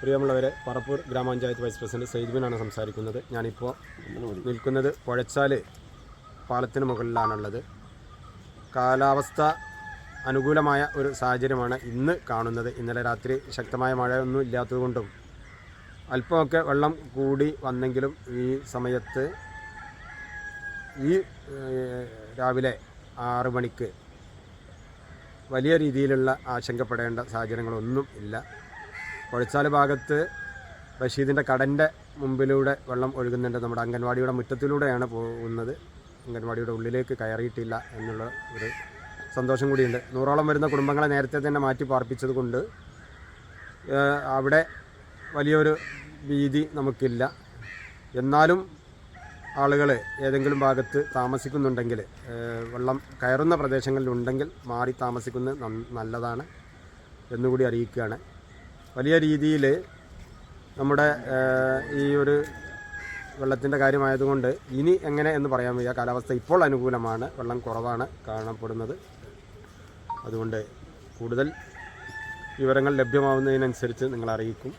പ്രിയമുള്ളവരെ പറപ്പൂർ ഗ്രാമപഞ്ചായത്ത് vice president സെയ്ദ്ബിനാണ് സംസാരിക്കുന്നത്. ഞാനിപ്പോൾ നിൽക്കുന്നത് പുഴച്ചാൽ പാലത്തിന് മുകളിലാണുള്ളത്. കാലാവസ്ഥ അനുകൂലമായ ഒരു സാഹചര്യമാണ് ഇന്ന് കാണുന്നത്. ഇന്നലെ രാത്രി ശക്തമായ മഴയൊന്നും ഇല്ലാത്തതുകൊണ്ടും അല്പമൊക്കെ വെള്ളം കൂടി വന്നെങ്കിലും ഈ സമയത്ത് ഈ രാവിലെ ആറ് മണിക്ക് വലിയ രീതിയിലുള്ള ആശങ്കപ്പെടേണ്ട സാഹചര്യങ്ങളൊന്നും ഇല്ല. പുഴച്ചാൽ ഭാഗത്ത് റഷീദിന്റെ കടന്റെ മുമ്പിലൂടെ വെള്ളം ഒഴുകുന്നുണ്ട്. നമ്മുടെ അംഗൻവാടിയുടെ മുറ്റത്തിലൂടെയാണ് പോകുന്നത്. അംഗൻവാടിയുടെ ഉള്ളിലേക്ക് കയറിയിട്ടില്ല എന്നുള്ള ഒരു സന്തോഷം കൂടിയുണ്ട്. നൂറോളം വരുന്ന കുടുംബങ്ങളെ നേരത്തെ തന്നെ മാറ്റി പാർപ്പിച്ചത് കൊണ്ട് അവിടെ വലിയൊരു ഭീതി നമുക്കില്ല. എന്നാലും ആളുകൾ ഏതെങ്കിലും ഭാഗത്ത് താമസിക്കുന്നുണ്ടെങ്കിൽ വെള്ളം കയറുന്ന പ്രദേശങ്ങളിലുണ്ടെങ്കിൽ മാറി താമസിക്കുന്നത് നല്ലതാണ് എന്നുകൂടി അറിയിക്കുകയാണ്. വലിയ രീതിയിൽ നമ്മുടെ ഈ ഒരു വെള്ളത്തിന്റെ കാര്യമായതുകൊണ്ട് ഇനി എങ്ങനെ എന്ന് പറയാൻ വയ്യ. കാലാവസ്ഥ ഇപ്പോൾ അനുകൂലമാണ്. വെള്ളം കുറവാണ് കാണപ്പെടുന്നത്. അതുകൊണ്ട് കൂടുതൽ വിവരങ്ങൾ ലഭ്യമാവുന്നതിനനുസരിച്ച് നിങ്ങൾ അറിയിക്കും.